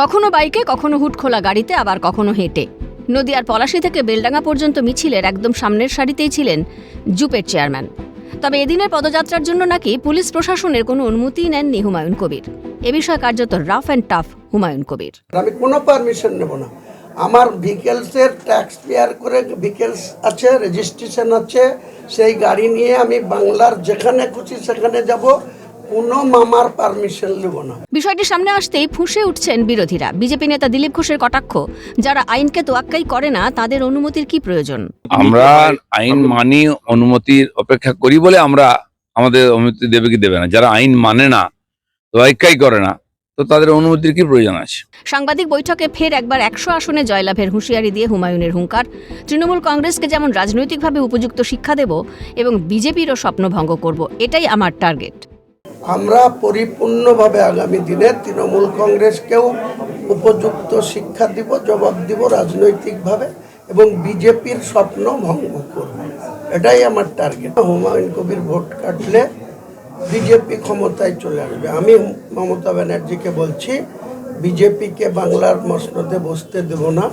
কখনো বাইকে, কখনো হুট খোলা গাড়িতে, আবার কখনো হেঁটে। নদিয়ার পলাশী থেকে বেলডাঙ্গা পর্যন্ত মিছিলের একদম সামনের সারিতেই ছিলেন জুপের চেয়ারম্যান। তবে এদিনের পদযাত্রার জন্য নাকি পুলিশ প্রশাসনের কোনো অনুমতি নেননি হুমায়ুন কবির। এ বিষয়ে কার্যত rough and tough Humayun Kabir. আমি কোনো পারমিশন নেব না। আমার ভিকেলসের ট্যাক্স পেয়ার করে ভিকেলস আছে, রেজিস্ট্রেশন আছে, সেই গাড়ি নিয়ে আমি বাংলার যেখানে খুশি সেখানে যাব। কোনো মামার পারমিশন নেব না। বিষয়টি সামনে আসতেই ফুঁসে উঠছেন বিরোধীরা। বিজেপি নেতা দিলীপ ঘোষের কটাক্ষ যারা আইনকে তোয়াক্কাই করে না তাদের অনুমতির কি প্রয়োজন? আমরা আইন মানি অনুমতির অপেক্ষা করি বলে আমরা আমাদের অনুমতি দেবে কি দেবে না। যারা আইন মানে না তোয়াক্কাই করে না তো তাদের অনুমতির কি প্রয়োজন আছে? সাংবাদিক বৈঠকে ফের একবার একশো আসনে জয়লাভের হুঁশিয়ারি দিয়ে হুমায়ুনের হুঙ্কার। তৃণমূল কংগ্রেসকে যেমন রাজনৈতিকভাবে উপযুক্ত শিক্ষা দেব এবং বিজেপিরও স্বপ্নভঙ্গ করব এটাই আমার টার্গেট আমরা পরিপূর্ণভাবে আগামী দিনে তৃণমূল কংগ্রেসকেও উপযুক্ত শিক্ষা দিব, জবাব দিব রাজনৈতিকভাবে এবং বিজেপির স্বপ্ন ভঙ্গ করব। এটাই আমার টার্গেট। হুমায়ুন কবির ভোট কাটলে বিজেপি ক্ষমতায় চলে আসবে। আমি মমতা ব্যানার্জিকে বলছি, বিজেপিকে বাংলার মসনদে বসতে দেব না।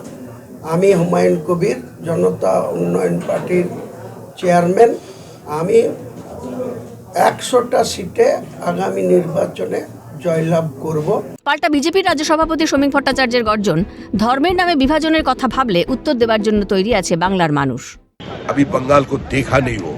আমি হুমায়ুন কবির, জনতা উন্নয়ন পার্টির চেয়ারম্যান। আমি একশোটা সিটে আগামী নির্বাচনে জয়লাভ করব পাল্টা বিজেপির রাজ্য সভাপতি সমীক ভট্টাচার্যের গর্জন ধর্মের নামে বিভাজনের কথা ভাবলে উত্তর দেওয়ার জন্য তৈরি আছে বাংলার মানুষ अभी बंगाल को देखा नहीं वो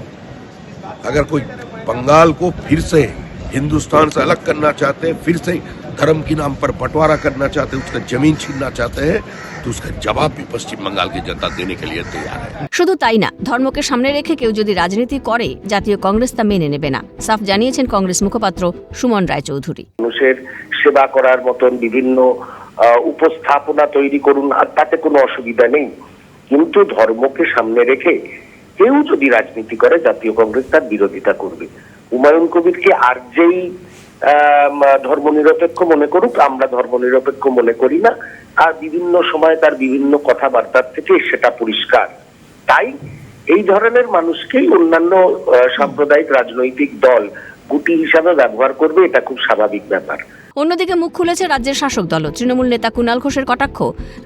अगर कोई बंगाल को फिर से हिंदुस्तान से अलग करना चाहते हैं फिर से धर्म के नाम पर बंटवारा करना चाहते हैं उसका जमीन छीनना चाहते हैं तो उसका जवाब भी पश्चिम बंगाल की जनता देने के लिए तैयार है শুধু তাই না ধর্মকে সামনে রেখে কেউ যদি রাজনীতি করে জাতীয় কংগ্রেস তা মেনে নেবে না সাফ জানিয়েছেন কংগ্রেস মুখপাত্র সুমন রায়চৌধুরী মানুষের সেবা করার মতন বিভিন্ন আহ, উপস্থাপনা তৈরি করুন আর তাতে কোনো অসুবিধা নেই কিন্তু ধর্মকে সামনে রেখে কেউ যদি রাজনীতি করে জাতীয় কংগ্রেস তার বিরোধিতা করবে হুমায়ুন কবিরকে আর যেই ধর্ম নিরপেক্ষ মনে করুক, আমরা ধর্ম নিরপেক্ষ মনে করি না। আর বিভিন্ন সময় তার বিভিন্ন কথাবার্তার থেকে সেটা পরিষ্কার। তাই এই ধরনের মানুষকেই অন্যান্য সাম্প্রদায়িক রাজনৈতিক দল গুটি হিসাবে ব্যবহার করবে, এটা খুব স্বাভাবিক ব্যাপার। অন্যদিকে মুখ খুলেছে রাজ্যের শাসক দল তৃণমূল নেতা কুণাল ঘোষের কটাক্ষ,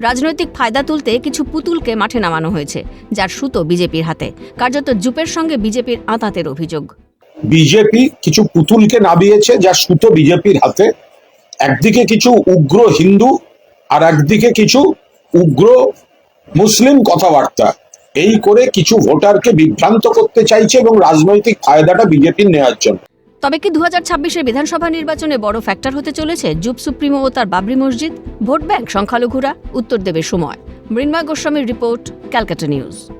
রাজনৈতিক ফায়দা তুলতে কিছু পুতুলকে মাঠে নামানো হয়েছে, যার সুতো বিজেপির হাতে। কার্যত জুপের সঙ্গে বিজেপির আঁতাতের অভিযোগ। বিজেপি কিছু পুতুলকে নামিয়েছে যা সুতো বিজেপির হাতে। একদিকে কিছু উগ্র হিন্দু আর একদিকে কিছু উগ্র মুসলিম কথাবার্তা। এই করে কিছু ভোটারকে বিভ্রান্ত করতে চাইছে এবং রাজনৈতিক ফায়দাটা বিজেপির নেওয়ার জন্য। তবে কি দু হাজার বিধানসভা নির্বাচনে বড় ফ্যাক্টর হতে চলেছে জুপ সুপ্রিমো ও তার বাবরি মসজিদ? ভোট ব্যাংক সংখ্যালঘুরা, উত্তর দেবে সময়। মৃন্ময় গোস্বামীর রিপোর্ট, ক্যালকাটা নিউজ।